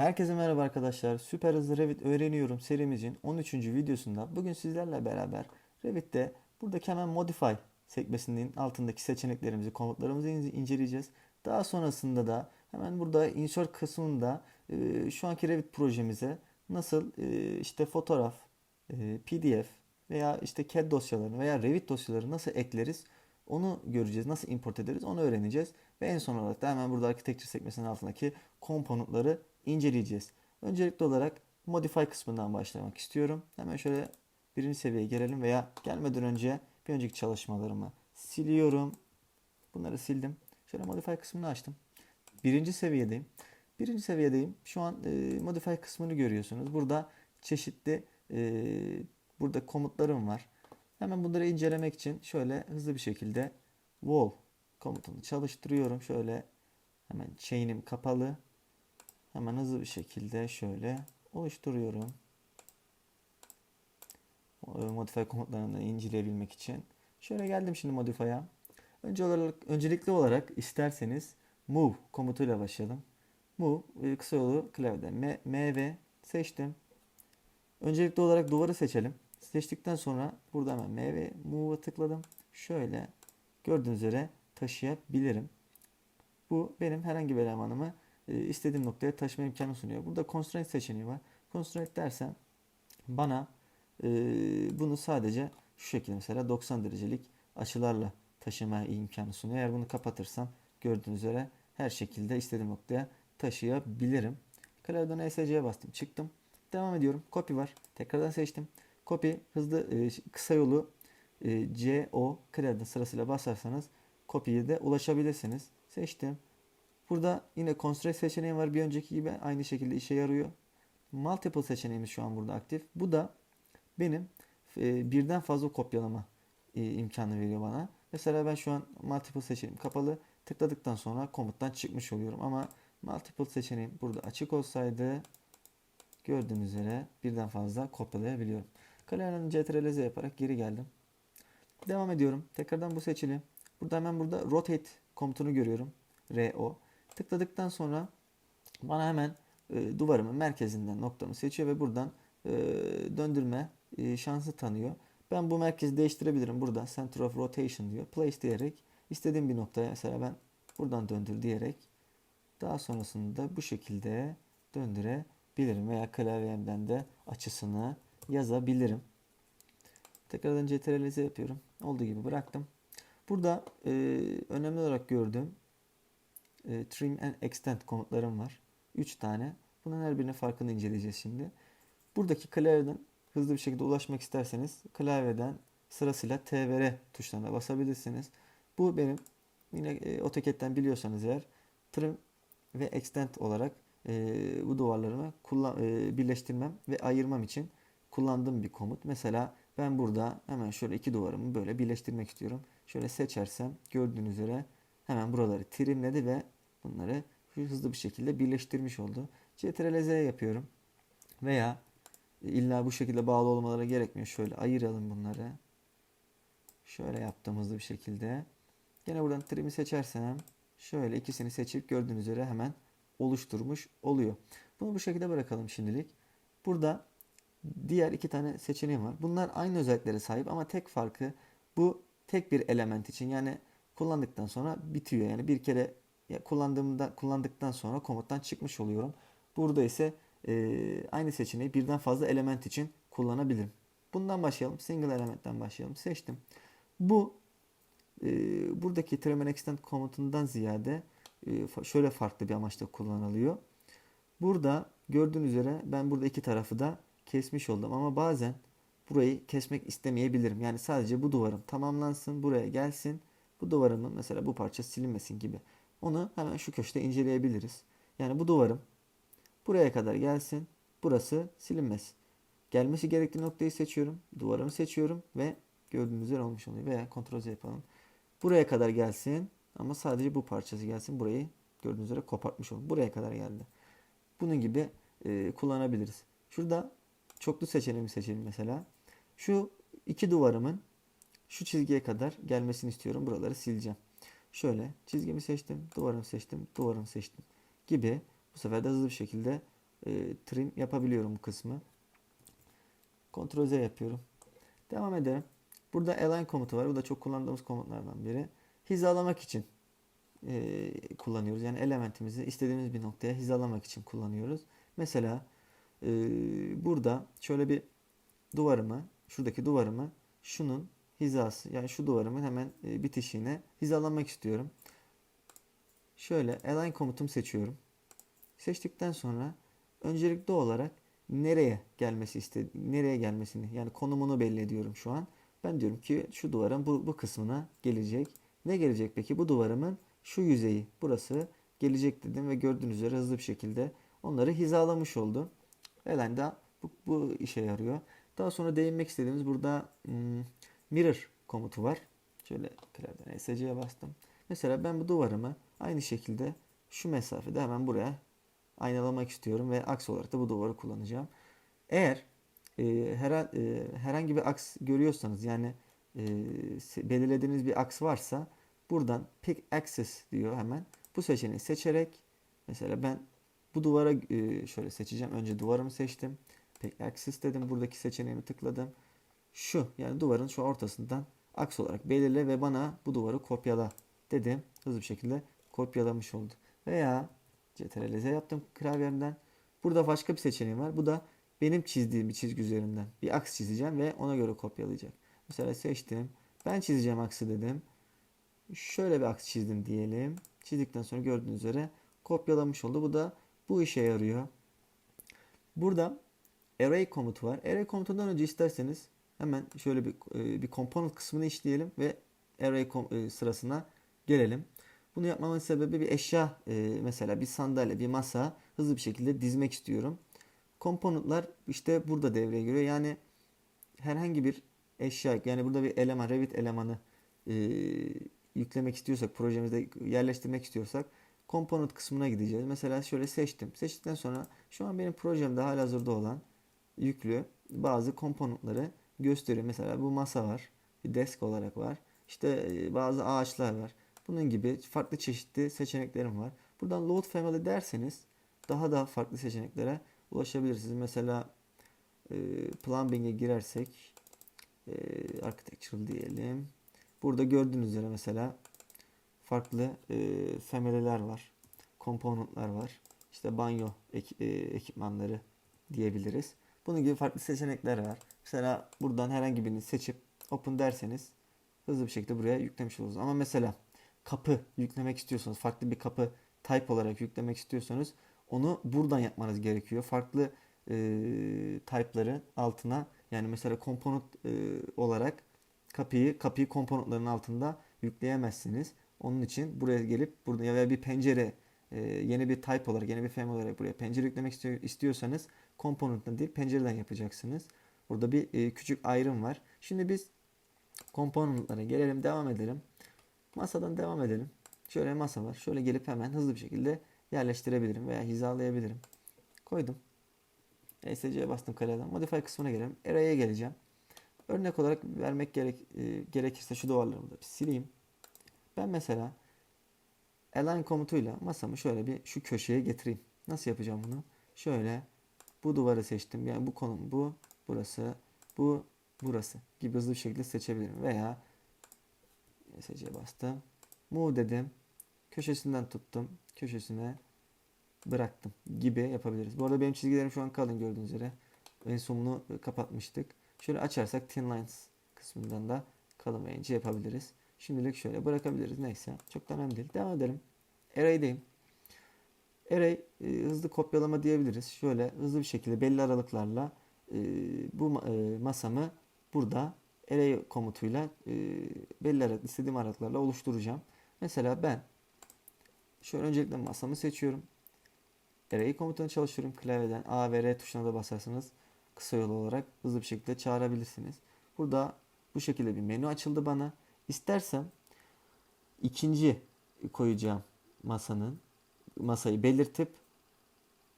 Herkese merhaba arkadaşlar. Süper hızlı Revit öğreniyorum serimizin 13. videosunda bugün sizlerle beraber Revit'te buradaki hemen Modify sekmesinin altındaki seçeneklerimizi, komutlarımızı in- inceleyeceğiz. Daha sonrasında da hemen burada Insert kısmında e, şu anki Revit projemize nasıl e, işte fotoğraf, e, PDF veya işte CAD dosyalarını veya Revit dosyaları nasıl ekleriz onu göreceğiz. Nasıl import ederiz onu öğreneceğiz. Ve en son olarak da hemen burada Architecture sekmesinin altındaki komponentleri inceleyeceğiz. Öncelikli olarak Modify kısmından başlamak istiyorum. Hemen şöyle birinci seviyeye gelelim veya gelmeden önce bir önceki çalışmalarımı siliyorum. Bunları sildim. Şöyle Modify kısmını açtım. Birinci seviyedeyim. Birinci seviyedeyim. Şu an e, Modify kısmını görüyorsunuz. Burada çeşitli e, burada komutlarım var. Hemen bunları incelemek için şöyle hızlı bir şekilde wall komutunu çalıştırıyorum. Şöyle hemen chain'im kapalı. Hemen hızlı bir şekilde şöyle oluşturuyorum. O, e, Modify komutlarını inceleyebilmek için. Şöyle geldim şimdi Modify'a. Önce olarak, öncelikli olarak isterseniz move komutuyla başlayalım. Move e, kısa yolu klavyeden M, MV seçtim. Öncelikli olarak duvarı seçelim. Seçtikten sonra burada hemen MV move'a tıkladım. Şöyle gördüğünüz üzere taşıyabilirim. Bu benim herhangi bir elemanımı e, istediğim noktaya taşıma imkanı sunuyor. Burada constraint seçeneği var. Constraint dersem bana e, bunu sadece şu şekilde mesela 90 derecelik açılarla taşıma imkanı sunuyor. Eğer bunu kapatırsam gördüğünüz üzere her şekilde istediğim noktaya taşıyabilirim. Klavyeden ESC'ye bastım. Çıktım. Devam ediyorum. Copy var. Tekrardan seçtim. Copy hızlı e, kısa yolu e, CO klavyeden sırasıyla basarsanız copy'ye de ulaşabilirsiniz. Seçtim. Burada yine constraint seçeneği var. Bir önceki gibi aynı şekilde işe yarıyor. Multiple seçeneğimiz şu an burada aktif. Bu da benim e, birden fazla kopyalama e, imkanı veriyor bana. Mesela ben şu an multiple seçeneğim kapalı. Tıkladıktan sonra komuttan çıkmış oluyorum. Ama multiple seçeneğim burada açık olsaydı gördüğünüz üzere birden fazla kopyalayabiliyorum. CTRL Z yaparak geri geldim. Devam ediyorum. Tekrardan bu seçili. Burada hemen burada rotate komutunu görüyorum. RO. Tıkladıktan sonra bana hemen e, duvarımın merkezinden noktamı seçiyor ve buradan e, döndürme e, şansı tanıyor. Ben bu merkezi değiştirebilirim. Burada Center of Rotation diyor. Place diyerek istediğim bir noktaya mesela ben buradan döndür diyerek daha sonrasında bu şekilde döndürebilirim veya klavyemden de açısını yazabilirim. Tekrardan CTRL Z yapıyorum. Olduğu gibi bıraktım. Burada e, önemli olarak gördüğüm e, trim and extend komutlarım var. 3 tane. Bunun her birinin farkını inceleyeceğiz şimdi. Buradaki klavyeden hızlı bir şekilde ulaşmak isterseniz klavyeden sırasıyla T ve R tuşlarına basabilirsiniz. Bu benim yine e, AutoCAD'den biliyorsanız eğer trim ve extend olarak e, bu duvarlarımı kullan, e, birleştirmem ve ayırmam için kullandığım bir komut. Mesela ben burada hemen şöyle iki duvarımı böyle birleştirmek istiyorum. Şöyle seçersem gördüğünüz üzere hemen buraları trimledi ve bunları hızlı bir şekilde birleştirmiş oldu. Ctrl Z yapıyorum. Veya illa bu şekilde bağlı olmaları gerekmiyor. Şöyle ayıralım bunları. Şöyle yaptım hızlı bir şekilde. Gene buradan trim'i seçersem şöyle ikisini seçip gördüğünüz üzere hemen oluşturmuş oluyor. Bunu bu şekilde bırakalım şimdilik. Burada diğer iki tane seçeneğim var. Bunlar aynı özelliklere sahip ama tek farkı bu tek bir element için yani kullandıktan sonra bitiyor. Yani bir kere kullandığımda kullandıktan sonra komuttan çıkmış oluyorum. Burada ise e, aynı seçeneği birden fazla element için kullanabilirim. Bundan başlayalım. Single elementten başlayalım. Seçtim. Bu e, buradaki trim and extend komutundan ziyade e, şöyle farklı bir amaçla kullanılıyor. Burada gördüğünüz üzere ben burada iki tarafı da kesmiş oldum ama bazen burayı kesmek istemeyebilirim. Yani sadece bu duvarım tamamlansın, buraya gelsin. Bu duvarımın mesela bu parça silinmesin gibi. Onu hemen şu köşede inceleyebiliriz. Yani bu duvarım buraya kadar gelsin. Burası silinmesin. Gelmesi gerektiği noktayı seçiyorum. Duvarımı seçiyorum ve gördüğünüz üzere olmuş oluyor. Veya kontrol Z yapalım. Buraya kadar gelsin ama sadece bu parçası gelsin. Burayı gördüğünüz üzere kopartmış oldum. Buraya kadar geldi. Bunun gibi e, kullanabiliriz. Şurada çoklu seçeneğimi seçelim mesela. Şu iki duvarımın şu çizgiye kadar gelmesini istiyorum. Buraları sileceğim. Şöyle çizgimi seçtim, duvarımı seçtim, duvarımı seçtim gibi bu sefer de hızlı bir şekilde e, trim yapabiliyorum bu kısmı. Ctrl Z yapıyorum. Devam edelim. Burada align komutu var. Bu da çok kullandığımız komutlardan biri. Hizalamak için e, kullanıyoruz. Yani elementimizi istediğimiz bir noktaya hizalamak için kullanıyoruz. Mesela e, burada şöyle bir duvarımı, şuradaki duvarımı şunun hizası yani şu duvarımın hemen e, bitişiğine hizalamak istiyorum. Şöyle align komutumu seçiyorum. Seçtikten sonra öncelikli olarak nereye gelmesi istedi nereye gelmesini yani konumunu belli ediyorum şu an. Ben diyorum ki şu duvarın bu, bu kısmına gelecek. Ne gelecek peki? Bu duvarımın şu yüzeyi burası gelecek dedim ve gördüğünüz üzere hızlı bir şekilde onları hizalamış oldu. Align da bu, bu işe yarıyor. Daha sonra değinmek istediğimiz burada hmm, mirror komutu var. Şöyle klavyeden SC'ye bastım. Mesela ben bu duvarımı aynı şekilde şu mesafede hemen buraya aynalamak istiyorum ve aks olarak da bu duvarı kullanacağım. Eğer e, her, e, herhangi bir aks görüyorsanız yani e, belirlediğiniz bir aks varsa buradan pick axis diyor hemen. Bu seçeneği seçerek mesela ben bu duvara e, şöyle seçeceğim. Önce duvarımı seçtim. Pick axis dedim. Buradaki seçeneğimi tıkladım. Şu yani duvarın şu ortasından aks olarak belirle ve bana bu duvarı kopyala dedim. Hızlı bir şekilde kopyalamış oldu. Veya CTRL Z yaptım klavyemden. Burada başka bir seçeneğim var. Bu da benim çizdiğim bir çizgi üzerinden bir aks çizeceğim ve ona göre kopyalayacak. Mesela seçtim. Ben çizeceğim aksı dedim. Şöyle bir aks çizdim diyelim. Çizdikten sonra gördüğünüz üzere kopyalamış oldu. Bu da bu işe yarıyor. Burada array komutu var. Array komutundan önce isterseniz hemen şöyle bir bir component kısmını işleyelim ve array sırasına gelelim. Bunu yapmamın sebebi bir eşya mesela bir sandalye, bir masa hızlı bir şekilde dizmek istiyorum. Komponentler işte burada devreye giriyor. Yani herhangi bir eşya yani burada bir eleman, Revit elemanı e, yüklemek istiyorsak, projemizde yerleştirmek istiyorsak komponent kısmına gideceğiz. Mesela şöyle seçtim. Seçtikten sonra şu an benim projemde halihazırda olan yüklü bazı komponentleri gösteriyor. Mesela bu masa var. Bir desk olarak var. İşte bazı ağaçlar var. Bunun gibi farklı çeşitli seçeneklerim var. Buradan load family derseniz daha da farklı seçeneklere ulaşabilirsiniz. Mesela e, plumbing'e girersek e, architectural diyelim. Burada gördüğünüz üzere mesela farklı e, family'ler var. Komponentler var. İşte banyo ek, e, ekipmanları diyebiliriz. Bunun gibi farklı seçenekler var. Mesela buradan herhangi birini seçip open derseniz hızlı bir şekilde buraya yüklemiş oluruz. Ama mesela kapı yüklemek istiyorsanız, farklı bir kapı type olarak yüklemek istiyorsanız onu buradan yapmanız gerekiyor. Farklı e, type'ları altına yani mesela komponent e, olarak kapıyı kapıyı komponentlerin altında yükleyemezsiniz. Onun için buraya gelip burada ya bir pencere e, yeni bir type olarak yeni bir family olarak buraya pencere yüklemek istiyor, istiyorsanız komponentten değil pencereden yapacaksınız. Burada bir e, küçük ayrım var. Şimdi biz komponentlere gelelim devam edelim. Masadan devam edelim. Şöyle masa var. Şöyle gelip hemen hızlı bir şekilde yerleştirebilirim veya hizalayabilirim. Koydum. ESC'ye bastım kaleden. Modify kısmına gelelim. Array'e geleceğim. Örnek olarak vermek gerek, e, gerekirse şu duvarlarımı da bir sileyim. Ben mesela align komutuyla masamı şöyle bir şu köşeye getireyim. Nasıl yapacağım bunu? Şöyle bu duvarı seçtim. Yani bu konum bu, burası, bu, burası gibi hızlı bir şekilde seçebilirim. Veya ESC'ye bastım. Move dedim. Köşesinden tuttum. Köşesine bıraktım gibi yapabiliriz. Bu arada benim çizgilerim şu an kalın gördüğünüz üzere. En sonunu kapatmıştık. Şöyle açarsak thin lines kısmından da kalın ve ince yapabiliriz. Şimdilik şöyle bırakabiliriz. Neyse. Çok da önemli değil. Devam edelim. Array'deyim. Array e, hızlı kopyalama diyebiliriz. Şöyle hızlı bir şekilde belli aralıklarla e, bu e, masamı burada array komutuyla e, belli aralık istediğim aralıklarla oluşturacağım. Mesela ben şöyle öncelikle masamı seçiyorum. Array komutunu çalışıyorum. Klavyeden A ve R tuşuna da basarsanız kısa yol olarak hızlı bir şekilde çağırabilirsiniz. Burada bu şekilde bir menü açıldı bana. İstersem ikinci koyacağım masanın masayı belirtip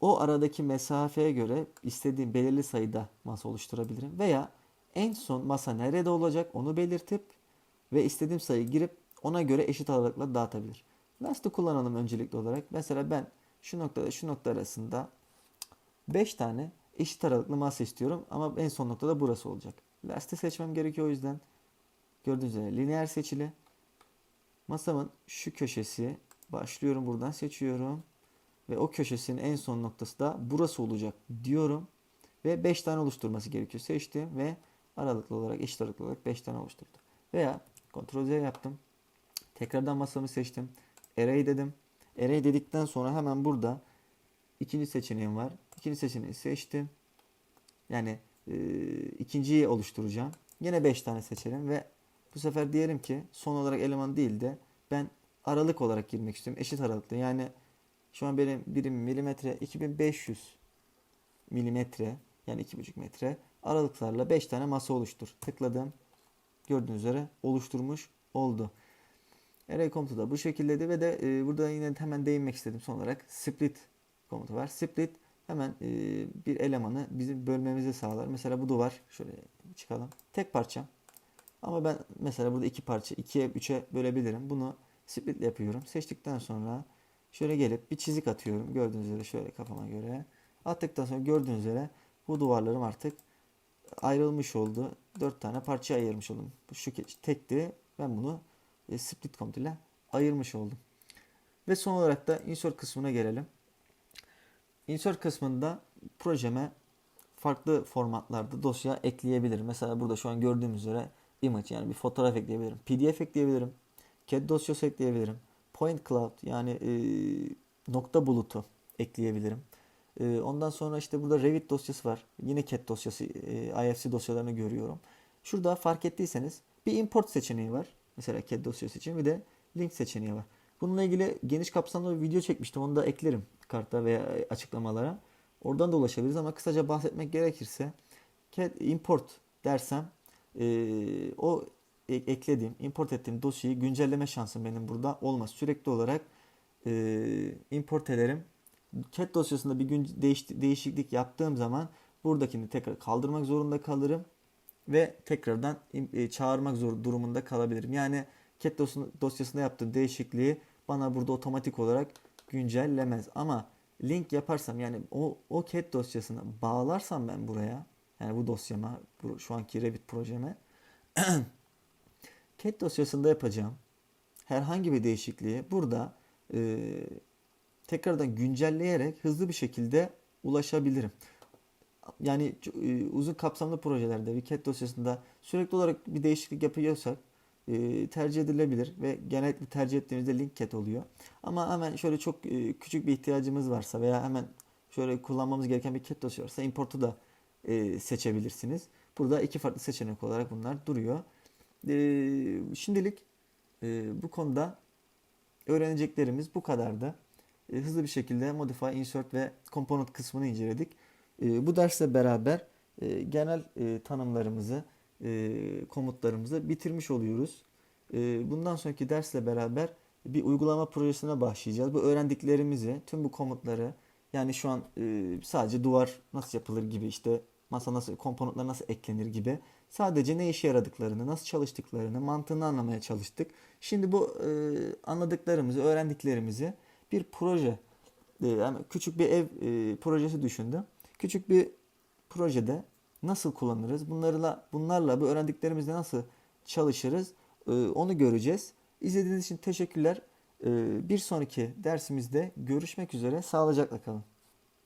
o aradaki mesafeye göre istediğim belirli sayıda masa oluşturabilirim. Veya en son masa nerede olacak onu belirtip ve istediğim sayıyı girip ona göre eşit aralıkla dağıtabilir. Nasıl kullanalım öncelikli olarak? Mesela ben şu noktada şu nokta arasında 5 tane eşit aralıklı masa istiyorum ama en son noktada burası olacak. Last'i seçmem gerekiyor o yüzden. Gördüğünüz üzere lineer seçili. Masamın şu köşesi başlıyorum buradan seçiyorum. Ve o köşesinin en son noktası da burası olacak diyorum. Ve 5 tane oluşturması gerekiyor. Seçtim ve aralıklı olarak eşit aralıklı olarak 5 tane oluşturdu. Veya Ctrl Z yaptım. Tekrardan masamı seçtim. Array dedim. Array dedikten sonra hemen burada ikinci seçeneğim var. İkinci seçeneği seçtim. Yani e, ikinciyi oluşturacağım. Yine 5 tane seçelim ve bu sefer diyelim ki son olarak eleman değil de ben aralık olarak girmek istiyorum. Eşit aralıklı. Yani şu an benim birim milimetre 2500 milimetre yani 2,5 metre aralıklarla 5 tane masa oluştur. Tıkladım. Gördüğünüz üzere oluşturmuş oldu. Array komutu da bu şekildeydi ve de e, burada yine hemen değinmek istedim son olarak. Split komutu var. Split hemen e, bir elemanı bizim bölmemizi sağlar. Mesela bu duvar şöyle çıkalım. Tek parça. Ama ben mesela burada iki parça, ikiye, üçe bölebilirim. Bunu split yapıyorum. Seçtikten sonra şöyle gelip bir çizik atıyorum. Gördüğünüz üzere şöyle kafama göre. Attıktan sonra gördüğünüz üzere bu duvarlarım artık ayrılmış oldu. Dört tane parça ayırmış oldum. Bu şu tekti. Ben bunu e, split komutuyla ayırmış oldum. Ve son olarak da insert kısmına gelelim. Insert kısmında projeme farklı formatlarda dosya ekleyebilirim. Mesela burada şu an gördüğümüz üzere image yani bir fotoğraf ekleyebilirim. PDF ekleyebilirim. CAD dosyası ekleyebilirim. Point cloud yani e, nokta bulutu ekleyebilirim. E, ondan sonra işte burada Revit dosyası var. Yine CAD dosyası, e, IFC dosyalarını görüyorum. Şurada fark ettiyseniz bir import seçeneği var. Mesela CAD dosyası için bir de link seçeneği var. Bununla ilgili geniş kapsamlı bir video çekmiştim. Onu da eklerim karta veya açıklamalara. Oradan da ulaşabiliriz ama kısaca bahsetmek gerekirse CAD import dersem e, o eklediğim, import ettiğim dosyayı güncelleme şansım benim burada olmaz. Sürekli olarak e, import ederim. CAD dosyasında bir gün değiş, değişiklik yaptığım zaman buradakini tekrar kaldırmak zorunda kalırım ve tekrardan e, çağırmak zor durumunda kalabilirim. Yani CAD dosy- dosyasında yaptığım değişikliği bana burada otomatik olarak güncellemez. Ama link yaparsam yani o, o CAD dosyasını bağlarsam ben buraya yani bu dosyama bu, şu anki Revit projeme CAD dosyasında yapacağım herhangi bir değişikliği burada e, tekrardan güncelleyerek hızlı bir şekilde ulaşabilirim. Yani e, uzun kapsamlı projelerde bir CAD dosyasında sürekli olarak bir değişiklik yapıyorsak e, tercih edilebilir ve genellikle tercih ettiğimizde link CAD oluyor. Ama hemen şöyle çok e, küçük bir ihtiyacımız varsa veya hemen şöyle kullanmamız gereken bir CAD dosyası varsa importu da e, seçebilirsiniz. Burada iki farklı seçenek olarak bunlar duruyor. E, şimdilik e, bu konuda öğreneceklerimiz bu kadardı. E, hızlı bir şekilde Modify, Insert ve Component kısmını inceledik. E, bu dersle beraber e, genel e, tanımlarımızı, e, komutlarımızı bitirmiş oluyoruz. E, bundan sonraki dersle beraber bir uygulama projesine başlayacağız. Bu öğrendiklerimizi, tüm bu komutları yani şu an e, sadece duvar nasıl yapılır gibi işte masa nasıl, komponentler nasıl eklenir gibi sadece ne işe yaradıklarını, nasıl çalıştıklarını, mantığını anlamaya çalıştık. Şimdi bu e, anladıklarımızı, öğrendiklerimizi bir proje, e, yani küçük bir ev e, projesi düşündüm. Küçük bir projede nasıl kullanırız? Bunlarla bunlarla bu öğrendiklerimizle nasıl çalışırız? E, onu göreceğiz. İzlediğiniz için teşekkürler. E, bir sonraki dersimizde görüşmek üzere. Sağlıcakla kalın.